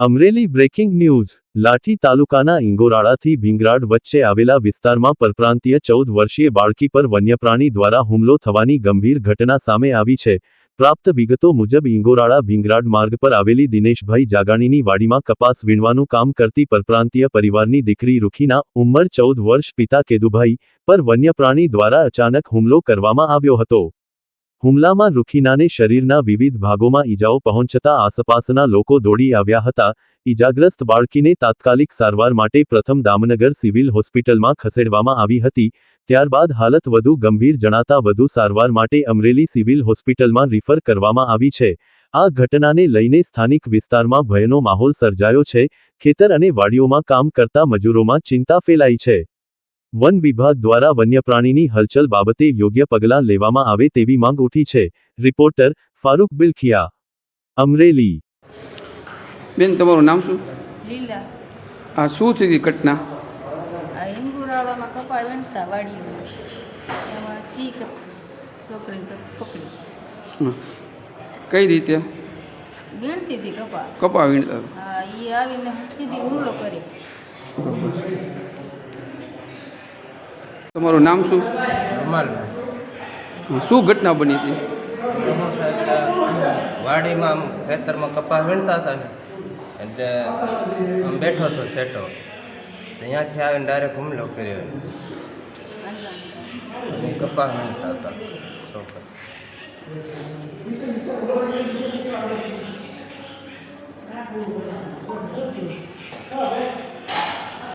Amreli breaking news. લાઠી તાલુકાના ઇંગોરાળાથી ભીંગરાડ વચ્ચે આવેલા વિસ્તારમાં પરપ્રાંતીય ચૌદ વર્ષીય બાળકી પર વન્યપ્રાણી દ્વારા હુમલો થવાની ગંભીર ઘટના સામે આવી છે. પ્રાપ્ત વિગતો મુજબ, ઇંગોરાળા ભીંગરાડ માર્ગ પર આવેલી દિનેશભાઈ જાગાણીની વાડીમાં કપાસ વીણવાનું કામ કરતી પરપ્રાંતીય પરિવારની દીકરી રૂખીના ઉંમર ચૌદ વર્ષ પિતા કેદુભાઈ પર વન્યપ્રાણી દ્વારા અચાનક હુમલો કરવામાં આવ્યો હતો. હુમલામાં રૂખીનાને શરીરના વિવિધ ભાગોમાં ઈજાઓ પહોંચતા આસપાસના લોકો દોડી આવ્યા હતા. ઈજાગ્રસ્ત બાળકીને તાત્કાલિક સારવાર માટે પ્રથમ દામનગર સિવિલ હોસ્પિટલમાં ખસેડવામાં આવી હતી. ત્યારબાદ હાલત વધુ ગંભીર જણાતા વધુ સારવાર માટે અમરેલી સિવિલ હોસ્પિટલમાં રિફર કરવામાં આવી છે. આ ઘટનાને લઈને સ્થાનિક વિસ્તારમાં ભયનો માહોલ સર્જાયો છે. ખેતર અને વાડીઓમાં કામ કરતા મજૂરોમાં ચિંતા ફેલાઈ છે. વન વિભાગ દ્વારા વન્યપ્રાણીની હલચલ બાબતે યોગ્ય પગલાં લેવામાં આવે તેવી માંગ ઉઠી છે. રિપોર્ટર ફારૂક બિલખિયા. અમરેલી. બેન તમારું નામ શું? લીલા. આ શું થઈ હતી ઘટના? આ હિંગુરાળામાં કપા વીણતા વાડીઓમાં એમાં સી છોકરીને પકડી. કઈ રીતે? વીણતી હતી કપા કપા વીણતા. હા એ આવીને સીધી હુમલો કરી. તમારું નામ શું. શું ઘટના બની હતી? વાડીમાં ખેતરમાં કપાસ વીણતા હતા ને એટલે આમ બેઠો હતો સેટો ત્યાંથી આવીને ડાયરેક્ટ હુમલો કર્યો. અને કપાસ વીણતા હતા છોકરા અંજાર